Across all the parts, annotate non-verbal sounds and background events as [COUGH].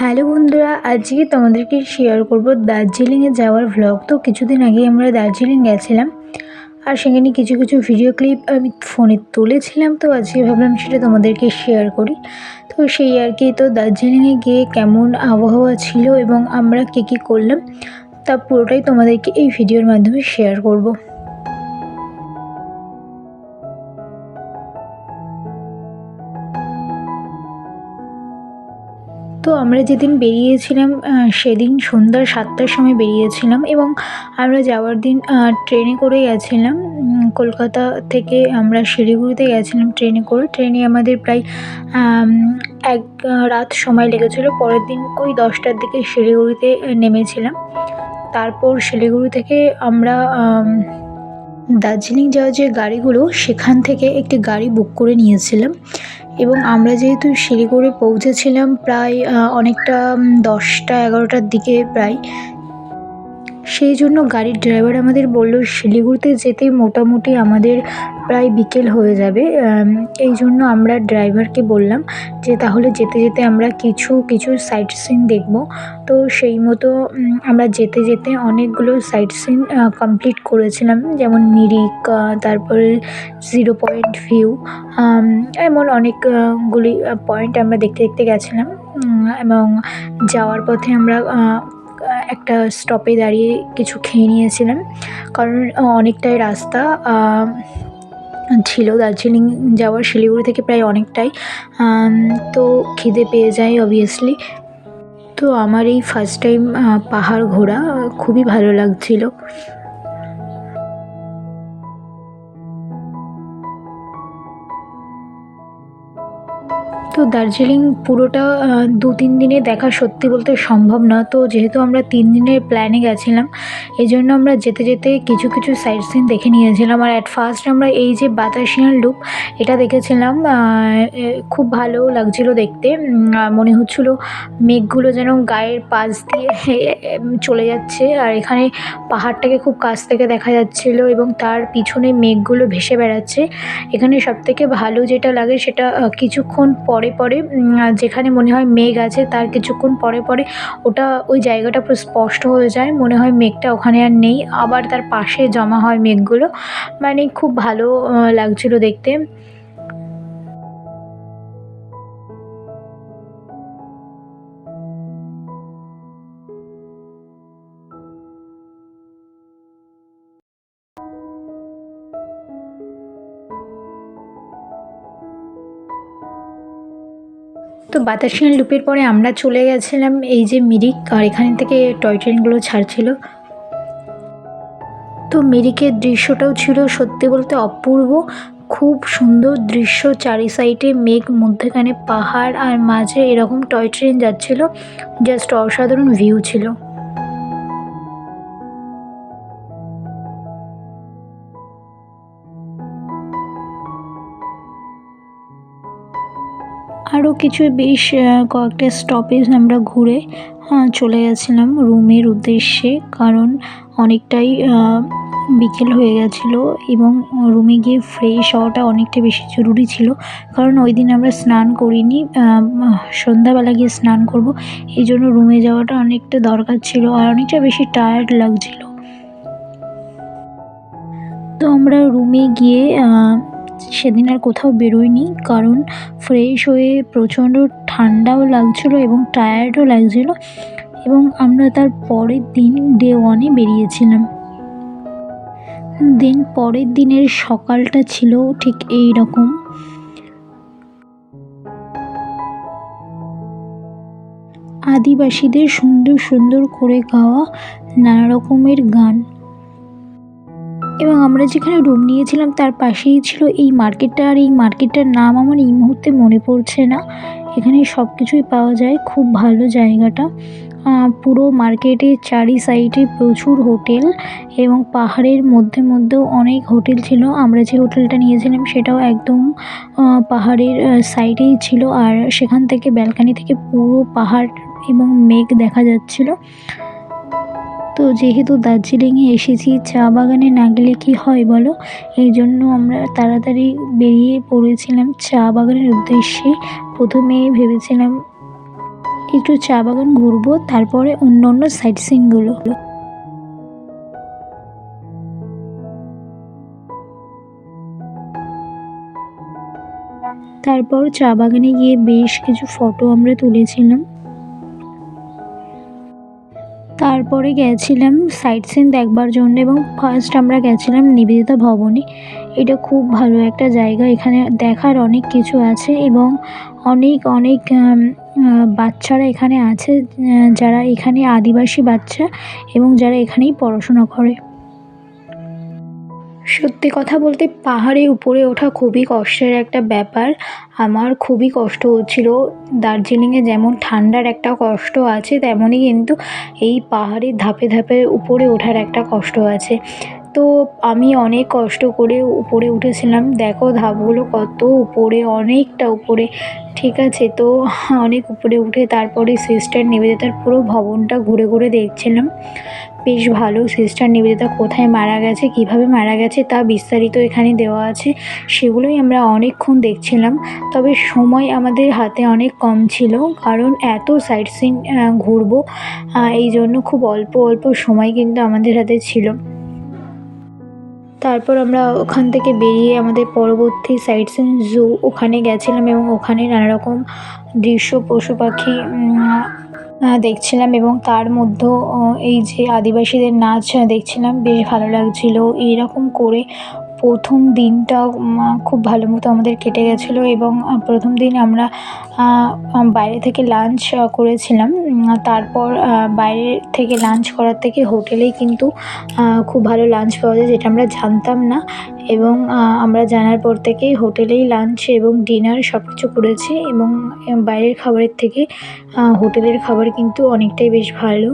Hello বন্ধুরা, আজকে তোমাদেরকে শেয়ার করব দার্জিলিংয়ে যাওয়ার ভ্লগ তো কিছুদিন আগে আমরা দার্জিলিং গেছিলাম, আর সেখানে কিছু কিছু ভিডিও ক্লিপ আমি ফোনে তুলেছিলাম, তো আজকে ভাবলাম সেটা তোমাদেরকে শেয়ার করি। তো সেই আর কি, তো দার্জিলিংয়ে গিয়ে কেমন আবহাওয়া ছিল এবং আমরা কী কী করলাম, তা পুরোটাই তোমাদেরকে এই ভিডিওর মাধ্যমে শেয়ার করব। তো আমরা যেদিন বেরিয়েছিলাম সেদিন সন্ধ্যা সাতটার সময় বেরিয়েছিলাম এবং আমরা যাওয়ার দিন ট্রেনে করে গেছিলাম। কলকাতা থেকে আমরা শিলিগুড়িতে গেছিলাম ট্রেনে করে। ট্রেনে আমাদের প্রায় এক রাত সময় লেগেছিলো। পরের দিন ওই দশটার দিকে শিলিগুড়িতে নেমেছিলাম। তারপর শিলিগুড়ি থেকে আমরা দার্জিলিং যাওয়ার যে গাড়িগুলো, সেখান থেকে একটি গাড়ি বুক করে নিয়েছিলাম। এবং আমরা যেহেতু শিলিগুড়ি পৌঁছেছিলাম প্রায় অনেকটা দশটা এগারোটার দিকে প্রায় সেই জন্য গাড়ির ড্রাইভার আমাদের বলল, শিলিগুড়িতে যেতে মোটামুটি আমাদের প্রায় বিকেল হয়ে যাবে। এই জন্য আমরা ড্রাইভারকে বললাম যে, তাহলে যেতে যেতে আমরা কিছু কিছু সাইট সিন দেখব। তো সেই মতো আমরা যেতে যেতে অনেকগুলো সাইট সিন কমপ্লিট করেছিলাম। যেমন মিরিক তারপরে জিরো পয়েন্ট ভিউ এমন অনেকগুলি পয়েন্ট আমরা দেখতে দেখতে গেছিলাম। এবং যাওয়ার পথে আমরা একটা স্টপে দাঁড়িয়ে কিছু খেয়ে নিয়েছিলাম। কারণ অনেকটাই রাস্তা ছিল দার্জিলিং যাওয়ার শিলিগুড়ি থেকে প্রায় অনেকটাই। তো খিদে পেয়ে যায় অবভিয়াসলি তো আমার এই ফার্স্ট টাইম পাহাড় ঘোরা খুবই ভালো লাগছিল। তো দার্জিলিং পুরোটা দু, তিন দিনে দেখা সত্যি বলতে সম্ভব না। তো যেহেতু আমরা তিন দিনের প্ল্যানে গেছিলাম এই জন্য আমরা যেতে যেতে কিছু কিছু সাইট সিন দেখে নিয়েছিলাম। আর অ্যাট ফার্স্ট আমরা এই যে বাতাসিয়ান লুপ এটা দেখেছিলাম খুব ভালো লাগছিল দেখতে। মনে হচ্ছিল মেঘগুলো যেন গায়ের পাশ দিয়ে [LAUGHS] চলে যাচ্ছে। আর এখানে পাহাড়টাকে খুব কাছ থেকে দেখা যাচ্ছিল এবং তার পিছনে মেঘগুলো ভেসে বেড়াচ্ছে। এখানে সবথেকে ভালো যেটা লাগে সেটা কিছুক্ষণ পরে পরে পরে যেখানে মনে হয় মেঘ আছে তার কিছুক্ষণ পরে পরে ওটা, ওই জায়গাটা পুরো স্পষ্ট হয়ে যায়, মনে হয় মেঘটা ওখানে আর নেই। আবার তার পাশে জমা হয় মেঘগুলো। মানে খুব ভালো লাগছিল দেখতে। তো বাতাসিয়ান লুপের পরে আমরা চলে গেছিলাম এই যে মিরিক, আর এখান থেকে টয় ট্রেনগুলো ছাড়ছিল। তো মিরিকের দৃশ্যটাও ছিল সত্যি বলতে অপূর্ব। খুব সুন্দর দৃশ্য, চারি সাইডে মেঘ, মধ্যেখানে পাহাড়, আর মাঝে এরকম টয় ট্রেন যাচ্ছিল। জাস্ট অসাধারণ ভিউ ছিল। আরও কিছু বেশ কয়েকটা স্টপেজ আমরা ঘুরে চলে গেছিলাম রুমের উদ্দেশ্যে। কারণ অনেকটাই বিকেল হয়ে গেছিল এবং রুমে গিয়ে ফ্রেশ হওয়াটা অনেকটা বেশি জরুরি ছিল। কারণ ওই দিন আমরা স্নান করিনি সন্ধ্যাবেলা গিয়ে স্নান করব। এই জন্য রুমে যাওয়াটা অনেকটা দরকার ছিল আর অনেকটা বেশি টায়ার্ড লাগছিল। তো আমরা রুমে গিয়ে সেদিন আর কোথাও বেরোয়নি, কারণ ফ্রেশ হয়ে প্রচণ্ড ঠান্ডাও লাগছিল এবং টায়ার্ডও লাগছিল এবং আমরা তার পরের দিন ডে ওয়ানে বেরিয়েছিলাম। দিন পরের দিনের সকালটা ছিল ঠিক এই রকম আদিবাসীদের সুন্দর সুন্দর করে গাওয়া নানা রকমের গান। এবং আমরা যেখানে রুম নিয়েছিলাম, তার পাশেই ছিল এই মার্কেটটা আর এই মার্কেটটার নাম আমার এই মুহূর্তে মনে পড়ছে না। এখানে সব কিছুই পাওয়া যায়, খুব ভালো জায়গাটা। পুরো মার্কেটের চারি সাইডে প্রচুর হোটেল এবং পাহাড়ের মধ্যে মধ্যেও অনেক হোটেল ছিল। আমরা যে হোটেলটা নিয়েছিলাম, সেটাও একদম পাহাড়ের সাইডেই ছিল। আর সেখান থেকে ব্যালকানি থেকে পুরো পাহাড় এবং মেঘ দেখা যাচ্ছিল। তো যেহেতু দার্জিলিংয়ে এসেছি, চা বাগানে না গেলে কী হয় বলো? এই জন্য আমরা তাড়াতাড়ি বেরিয়ে পড়েছিলাম চা বাগানের উদ্দেশ্যে। প্রথমে ভেবেছিলাম একটু চা বাগান ঘুরবো, তারপরে অন্য অন্য সাইট সিনগুলো তারপর চা বাগানে গিয়ে বেশ কিছু ফটো আমরা তুলেছিলাম। তারপরে গেছিলাম সাইট সিন দেখবার জন্য এবং ফার্স্ট আমরা গেছিলাম নিবেদিতা ভবনে। এটা খুব ভালো একটা জায়গা, এখানে দেখার অনেক কিছু আছে এবং অনেক অনেক বাচ্চারা এখানে আছে যারা এখানে আদিবাসী বাচ্চা এবং যারা এখানেই পড়াশোনা করে। সত্যি কথা বলতে পাহাড়ে উপরে ওঠা খুবই কষ্টের একটা ব্যাপার। আমার খুবই কষ্ট হচ্ছিল। দার্জিলিংয়ে যেমন ঠান্ডার একটা কষ্ট আছে, তেমনই কিন্তু এই পাহাড়ের ধাপে ধাপে উপরে ওঠার একটা কষ্ট আছে। তো আমি অনেক কষ্ট করে উপরে উঠেছিলাম। দেখো ধাপগুলো কত উপরে, অনেকটা উপরে। ঠিক আছে, তো অনেক উপরে উঠে তারপরে সিস্টার নিবেদিতার পুরো ভবনটা ঘুরে ঘুরে দেখছিলাম। বেশ ভালো সিস্টার নিবেদিতা কোথায় মারা গেছে, কীভাবে মারা গেছে তা বিস্তারিত এখানে দেওয়া আছে, সেগুলোই আমরা অনেকক্ষণ দেখছিলাম। তবে সময় আমাদের হাতে অনেক কম ছিল, কারণ এত সাইট সিন ঘুরবো এই জন্য খুব অল্প অল্প সময় কিন্তু আমাদের হাতে ছিল। তারপর আমরা ওখান থেকে বেরিয়ে আমাদের পরবর্তী সাইট সিন জু ওখানে গেছিলাম এবং ওখানে নানারকম দৃশ্য, পশু পাখি দেখছিলাম এবং তার মধ্যেও এই যে আদিবাসীদের নাচ দেখছিলাম। বেশ ভালো লাগছিল। এইরকম করে প্রথম দিনটা খুব ভালো মতো আমাদের কেটে গেছিল এবং প্রথম দিন আমরা বাইরে থেকে লাঞ্চ করেছিলাম। তারপর বাইরে থেকে লাঞ্চ করার থেকে হোটেলেই কিন্তু খুব ভালো লাঞ্চ পাওয়া যায় যেটা আমরা জানতাম না। এবং আমরা জানার পর থেকেই হোটেলেই লাঞ্চ এবং ডিনার সব কিছু করেছি এবং বাইরের খাবারের থেকে হোটেলের খাবার কিন্তু অনেকটাই বেশ ভালো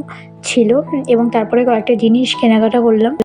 ছিল। এবং তারপরে কয়েকটা জিনিস কেনাকাটা করলাম।